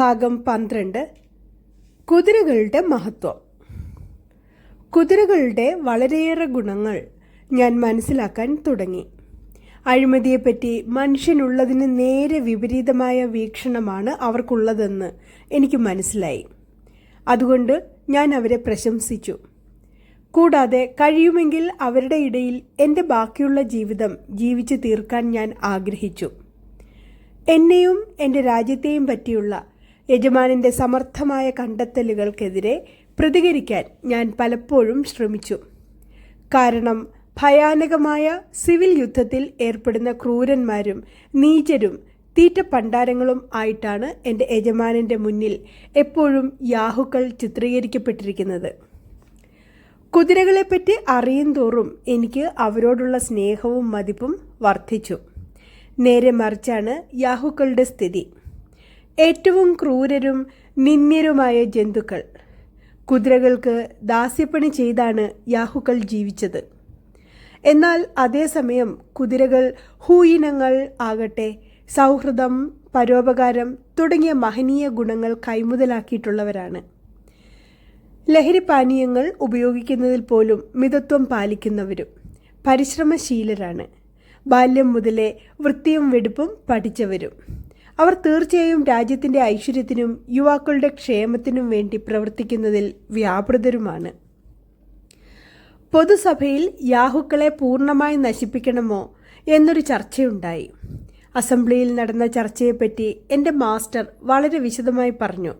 ഭാഗം പന്ത്രണ്ട്. കുതിരകളുടെ മഹത്വം. കുതിരകളുടെ വളരെയേറെ ഗുണങ്ങൾ ഞാൻ മനസ്സിലാക്കാൻ തുടങ്ങി. അഴിമതിയെപ്പറ്റി മനുഷ്യനുള്ളതിന് നേരെ വിപരീതമായ വീക്ഷണമാണ് അവർക്കുള്ളതെന്ന് എനിക്ക് മനസ്സിലായി. അതുകൊണ്ട് ഞാൻ അവരെ പ്രശംസിച്ചു. കൂടാതെ കഴിയുമെങ്കിൽ അവരുടെ ഇടയിൽ എന്റെ ബാക്കിയുള്ള ജീവിതം ജീവിച്ചു തീർക്കാൻ ഞാൻ ആഗ്രഹിച്ചു. എന്നെയും എന്റെ രാജ്യത്തെയും പറ്റിയുള്ള യജമാനന്റെ സമർത്ഥമായ കണ്ടെത്തലുകൾക്കെതിരെ പ്രതികരിക്കാൻ ഞാൻ പലപ്പോഴും ശ്രമിച്ചു. കാരണം ഭയാനകമായ സിവിൽ യുദ്ധത്തിൽ ഏർപ്പെടുന്ന ക്രൂരന്മാരും നീചരും തീറ്റ പണ്ടാരങ്ങളും ആയിട്ടാണ് എന്റെ യജമാനന്റെ മുന്നിൽ എപ്പോഴും യാഹുക്കൾ ചിത്രീകരിക്കപ്പെട്ടിരിക്കുന്നത്. കുതിരകളെപ്പറ്റി അറിയും തോറും എനിക്ക് അവരോടുള്ള സ്നേഹവും മതിപ്പും വർദ്ധിച്ചു. നേരെ മറിച്ചാണ് യാഹുക്കളുടെ സ്ഥിതി. ഏറ്റവും ക്രൂരരും നിന്ദ്യരുമായ ജന്തുക്കൾ. കുതിരകൾക്ക് ദാസ്യപ്പണി ചെയ്താണ് യാഹുക്കൾ ജീവിച്ചത്. എന്നാൽ അതേസമയം കുതിരകൾ ഹൂയിനങ്ങൾ ആകട്ടെ സൗഹൃദം പരോപകാരം തുടങ്ങിയ മഹനീയ ഗുണങ്ങൾ കൈമുതലാക്കിയിട്ടുള്ളവരാണ്. ലഹരിപാനീയങ്ങൾ ഉപയോഗിക്കുന്നതിൽ പോലും മിതത്വം പാലിക്കുന്നവരും പരിശ്രമശീലരാണ്. ബാല്യം മുതലേ വൃത്തിയും വെടുപ്പും പഠിച്ചവരും. അവർ തീർച്ചയായും രാജ്യത്തിന്റെ ഐശ്വര്യത്തിനും യുവാക്കളുടെ ക്ഷേമത്തിനും വേണ്ടി പ്രവർത്തിക്കുന്നതിൽ വ്യാപൃതരുമാണ്. പൊതുസഭയിൽ യാഹുക്കളെ പൂർണമായി നശിപ്പിക്കണമോ എന്നൊരു ചർച്ചയുണ്ടായി. അസംബ്ലിയിൽ നടന്ന ചർച്ചയെപ്പറ്റി എന്റെ മാസ്റ്റർ വളരെ വിശദമായി പറഞ്ഞു.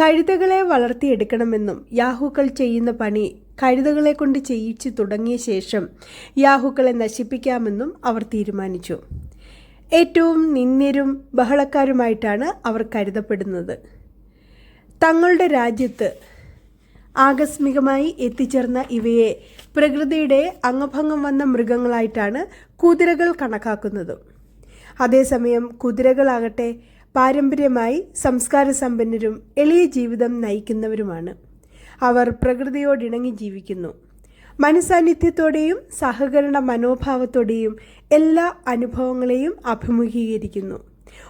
കഴുതകളെ വളർത്തിയെടുക്കണമെന്നും യാഹുക്കൾ ചെയ്യുന്ന പണി കഴുതകളെ കൊണ്ട് ചെയ്യിച്ചു തുടങ്ങിയ ശേഷം യാഹുക്കളെ നശിപ്പിക്കാമെന്നും അവർ തീരുമാനിച്ചു. ഏറ്റവും നിന്ദ്യരും ബഹളക്കാരുമായിട്ടാണ് അവർ കരുതപ്പെടുന്നത്. തങ്ങളുടെ രാജ്യത്ത് ആകസ്മികമായി എത്തിച്ചേർന്ന ഇവയെ പ്രകൃതിയുടെ അംഗഭംഗം വന്ന മൃഗങ്ങളായിട്ടാണ് കുതിരകൾ കണക്കാക്കുന്നത്. അതേസമയം കുതിരകളാകട്ടെ പാരമ്പര്യമായി സംസ്കാര സമ്പന്നരും എളിയ ജീവിതം നയിക്കുന്നവരുമാണ്. അവർ പ്രകൃതിയോടിണങ്ങി ജീവിക്കുന്നു. മനസാന്നിധ്യത്തോടെയും സഹകരണ മനോഭാവത്തോടെയും എല്ലാ അനുഭവങ്ങളെയും അഭിമുഖീകരിക്കുന്നു.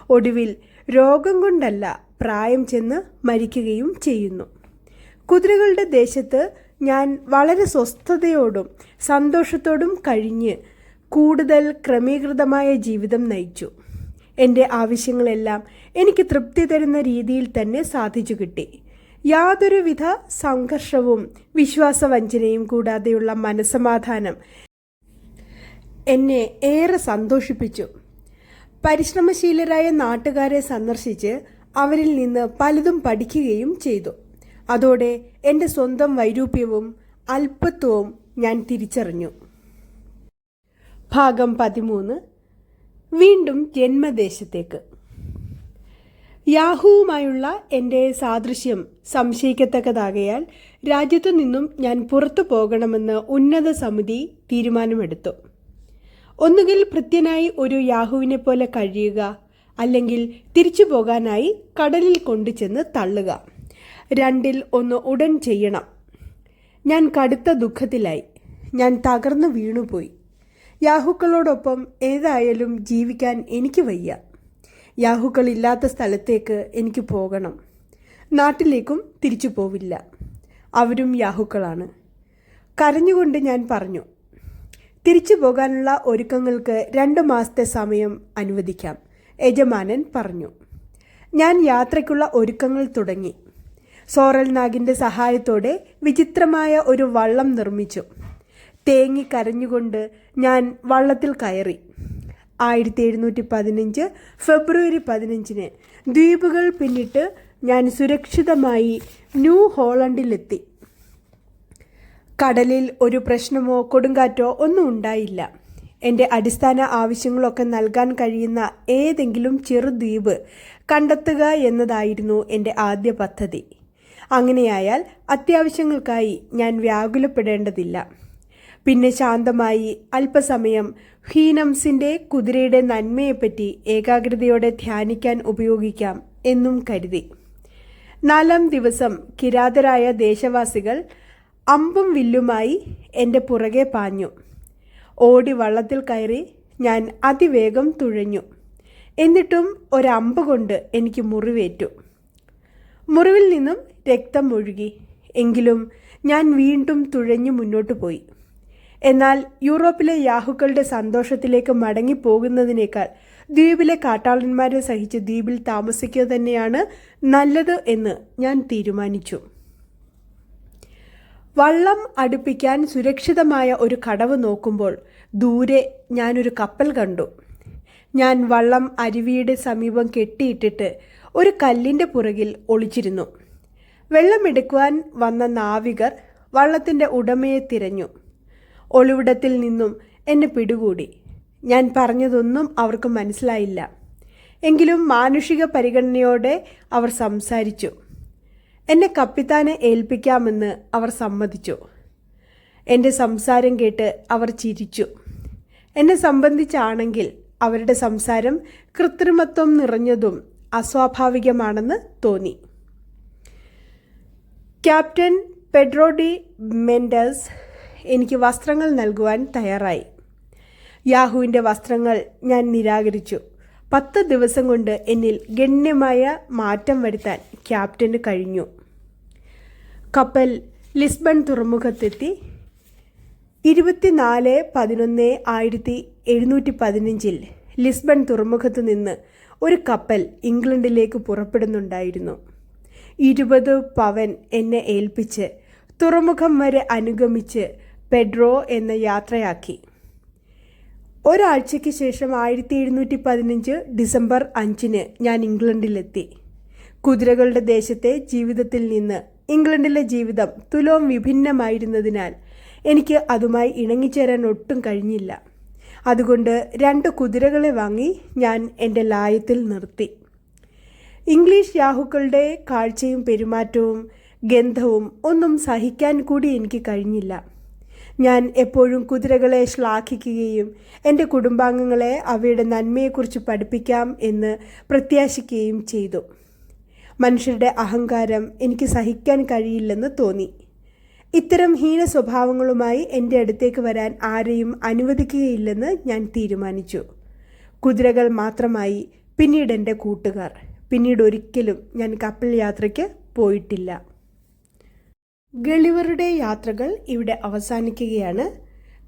ഒടുവിൽ രോഗം കൊണ്ടല്ല പ്രായം ചെന്ന് മരിക്കുകയും ചെയ്യുന്നു. കുതിരകളുടെ ദേശത്ത് ഞാൻ വളരെ സ്വസ്ഥതയോടും സന്തോഷത്തോടും കഴിഞ്ഞ് കൂടുതൽ ക്രമീകൃതമായ ജീവിതം നയിച്ചു. എന്റെ ആവശ്യങ്ങളെല്ലാം എനിക്ക് തൃപ്തി തരുന്ന രീതിയിൽ തന്നെ സാധിച്ചു കിട്ടി. യാതൊരുവിധ സംഘർഷവും വിശ്വാസവഞ്ചനയും കൂടാതെയുള്ള മനസമാധാനം എന്നെ ഏറെ സന്തോഷിപ്പിച്ചു. പരിശ്രമശീലരായ നാട്ടുകാരെ സന്ദർശിച്ച് അവരിൽ നിന്ന് പലതും പഠിക്കുകയും ചെയ്തു. അതോടെ എന്റെ സ്വന്തം വൈരൂപ്യവും അല്പത്വവും ഞാൻ തിരിച്ചറിഞ്ഞു. ഭാഗം പതിമൂന്ന്. വീണ്ടും ജന്മദേശത്തേക്ക്. യാഹുവുമായുള്ള എന്റെ സാദൃശ്യം സംശയിക്കത്തക്കതാകയാൽ രാജ്യത്തു നിന്നും ഞാൻ പുറത്തു പോകണമെന്ന് ഉന്നത സമിതി തീരുമാനമെടുത്തു. ഒന്നുകിൽ ഭൃത്യനായി ഒരു യാഹുവിനെ പോലെ കഴിയുക അല്ലെങ്കിൽ തിരിച്ചു പോകാനായി കടലിൽ കൊണ്ടുചെന്ന് തള്ളുക. രണ്ടിൽ ഒന്ന് ഉടൻ ചെയ്യണം. ഞാൻ കടുത്ത ദുഃഖത്തിലായി. ഞാൻ തകർന്നു വീണുപോയി. യാഹുക്കളോടൊപ്പം ഏതായാലും ജീവിക്കാൻ എനിക്ക് വയ്യ. യാഹുക്കളില്ലാത്ത സ്ഥലത്തേക്ക് എനിക്ക് പോകണം. നാട്ടിലേക്കും തിരിച്ചു പോവില്ല. അവരും യാഹുക്കളാണ്. കരഞ്ഞുകൊണ്ട് ഞാൻ പറഞ്ഞു തിരിച്ചു പോകാനുള്ള ഒരുക്കങ്ങൾക്ക് രണ്ട് മാസത്തെ സമയം അനുവദിക്കാം യജമാനൻ പറഞ്ഞു. ഞാൻ യാത്രയ്ക്കുള്ള ഒരുക്കങ്ങൾ തുടങ്ങി. സോറൽ നാഗിന്റെ സഹായത്തോടെ വിചിത്രമായ ഒരു വള്ളം നിർമ്മിച്ചു. തേങ്ങി കരഞ്ഞുകൊണ്ട് ഞാൻ വള്ളത്തിൽ കയറി. ആയിരത്തി എഴുന്നൂറ്റി പതിനഞ്ച് ഫെബ്രുവരി പതിനഞ്ചിന് ദ്വീപുകൾ പിന്നിട്ട് ഞാൻ സുരക്ഷിതമായി ന്യൂ ഹോളണ്ടിലെത്തി. കടലിൽ ഒരു പ്രശ്നമോ കൊടുങ്കാറ്റോ ഒന്നും ഉണ്ടായില്ല. എന്റെ അടിസ്ഥാന ആവശ്യങ്ങളൊക്കെ നൽകാൻ കഴിയുന്ന ഏതെങ്കിലും ചെറുദ്വീപ് കണ്ടെത്തുക എന്നതായിരുന്നു എന്റെ ആദ്യ പദ്ധതി. അങ്ങനെയായാൽ അത്യാവശ്യങ്ങൾക്കായി ഞാൻ വ്യാകുലപ്പെടേണ്ടതില്ല. പിന്നെ ശാന്തമായി അല്പസമയം ഹീനംസിന്റെ കുതിരയുടെ നന്മയെപ്പറ്റി ഏകാഗ്രതയോടെ ധ്യാനിക്കാൻ ഉപയോഗിക്കാം എന്നും കരുതി. നാലാം ദിവസം കിരാതരായ ദേശവാസികൾ അമ്പും വില്ലുമായി എന്റെ പുറകെ പാഞ്ഞു. ഓടി വള്ളത്തിൽ കയറി ഞാൻ അതിവേഗം തുഴഞ്ഞു. എന്നിട്ടും ഒരമ്പ് കൊണ്ട് എനിക്ക് മുറിവേറ്റു. മുറിവിൽ നിന്നും രക്തം ഒഴുകി. എങ്കിലും ഞാൻ വീണ്ടും തുഴഞ്ഞു മുന്നോട്ട് പോയി. എന്നാൽ യൂറോപ്പിലെ യാഹുക്കളുടെ സന്തോഷത്തിലേക്ക് മടങ്ങിപ്പോകുന്നതിനേക്കാൾ ദ്വീപിലെ കാട്ടാളന്മാരെ സഹിച്ച് ദ്വീപിൽ താമസിക്കുക തന്നെയാണ് നല്ലത് എന്ന് ഞാൻ തീരുമാനിച്ചു. വള്ളം അടുപ്പിക്കാൻ സുരക്ഷിതമായ ഒരു കടവ് നോക്കുമ്പോൾ ദൂരെ ഞാനൊരു കപ്പൽ കണ്ടു. ഞാൻ വള്ളം അരുവിയുടെ സമീപം കെട്ടിയിട്ടിട്ട് ഒരു കല്ലിന്റെ പുറകിൽ ഒളിച്ചിരുന്നു. വെള്ളമെടുക്കുവാൻ വന്ന നാവികർ വള്ളത്തിന്റെ ഉടമയെ തിരഞ്ഞു. ഒളിവിടത്തിൽ നിന്നും എന്നെ പിടികൂടി. ഞാൻ പറഞ്ഞതൊന്നും അവർക്ക് മനസ്സിലായില്ല. എങ്കിലും മാനുഷിക പരിഗണനയോടെ അവർ സംസാരിച്ചു. എന്നെ കപ്പിത്താനെ ഏൽപ്പിക്കാമെന്ന് അവർ സമ്മതിച്ചു. എന്റെ സംസാരം കേട്ട് അവർ ചിരിച്ചു. എന്നെ സംബന്ധിച്ചാണെങ്കിൽ അവരുടെ സംസാരം കൃത്രിമത്വം നിറഞ്ഞതും അസ്വാഭാവികമാണെന്ന് തോന്നി. ക്യാപ്റ്റൻ പെഡ്രോ ഡി മെൻഡസ് എനിക്ക് വസ്ത്രങ്ങൾ നൽകുവാൻ തയ്യാറായി. യാഹുവിന്റെ വസ്ത്രങ്ങൾ ഞാൻ നിരാകരിച്ചു. പത്ത് ദിവസം കൊണ്ട് എന്നിൽ ഗണ്യമായ മാറ്റം വരുത്താൻ ക്യാപ്റ്റന് കഴിഞ്ഞു. കപ്പൽ ലിസ്ബൺ തുറമുഖത്തെത്തി. ഇരുപത്തിനാല് പതിനൊന്ന് ആയിരത്തി എഴുന്നൂറ്റി പതിനഞ്ചിൽ ലിസ്ബൺ തുറമുഖത്ത് നിന്ന് ഒരു കപ്പൽ ഇംഗ്ലണ്ടിലേക്ക് പുറപ്പെടുന്നുണ്ടായിരുന്നു. ഇരുപത് പവൻ എന്നെ ഏൽപ്പിച്ച് തുറമുഖം വരെ അനുഗമിച്ച് പെഡ്രോ എന്ന യാത്രയാക്കി. ഒരാഴ്ചയ്ക്ക് ശേഷം ആയിരത്തി എഴുന്നൂറ്റി പതിനഞ്ച് ഡിസംബർ അഞ്ചിന് ഞാൻ ഇംഗ്ലണ്ടിലെത്തി. കുതിരകളുടെ ദേശത്തെ ജീവിതത്തിൽ നിന്ന് ഇംഗ്ലണ്ടിലെ ജീവിതം തുലോം വിഭിന്നമായിരുന്നതിനാൽ എനിക്ക് അതുമായി ഇണങ്ങിച്ചേരാൻ ഒട്ടും കഴിഞ്ഞില്ല. അതുകൊണ്ട് രണ്ട് കുതിരകളെ വാങ്ങി ഞാൻ എന്റെ ലായത്തിൽ നിർത്തി. ഇംഗ്ലീഷ് യാഹുക്കളുടെ കാഴ്ചയും പെരുമാറ്റവും ഗന്ധവും ഒന്നും സഹിക്കാൻ കൂടി എനിക്ക് കഴിഞ്ഞില്ല. ഞാൻ എപ്പോഴും കുതിരകളെ ശ്ലാഘിക്കുകയും എന്റെ കുടുംബാംഗങ്ങളെ അവയുടെ നന്മയെക്കുറിച്ച് പഠിപ്പിക്കാം എന്ന് പ്രത്യാശിക്കുകയും ചെയ്തു. മനുഷ്യരുടെ അഹങ്കാരം എനിക്ക് സഹിക്കാൻ കഴിയില്ലെന്ന് തോന്നി. ഇത്തരം ഹീന സ്വഭാവങ്ങളുമായി എന്റെ അടുത്തേക്ക് വരാൻ ആരെയും അനുവദിക്കുകയില്ലെന്ന് ഞാൻ തീരുമാനിച്ചു. കുതിരകൾ മാത്രമായി പിന്നീട് എന്റെ കൂട്ടുകാർ. പിന്നീട് ഒരിക്കലും ഞാൻ കപ്പൽ യാത്രയ്ക്ക് പോയിട്ടില്ല. ഗളിവറുടെ യാത്രകൾ ഇവിടെ അവസാനിക്കുകയാണ്.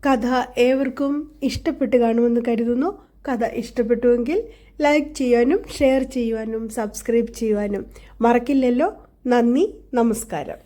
കഥ ഏവർക്കും ഇഷ്ടപ്പെട്ട് കാണുമെന്ന് കരുതുന്നു. കഥ ഇഷ്ടപ്പെട്ടുവെങ്കിൽ ലൈക്ക് ചെയ്യാനും ഷെയർ ചെയ്യുവാനും സബ്സ്ക്രൈബ് ചെയ്യുവാനും മറക്കില്ലല്ലോ. നന്ദി നമസ്കാരം.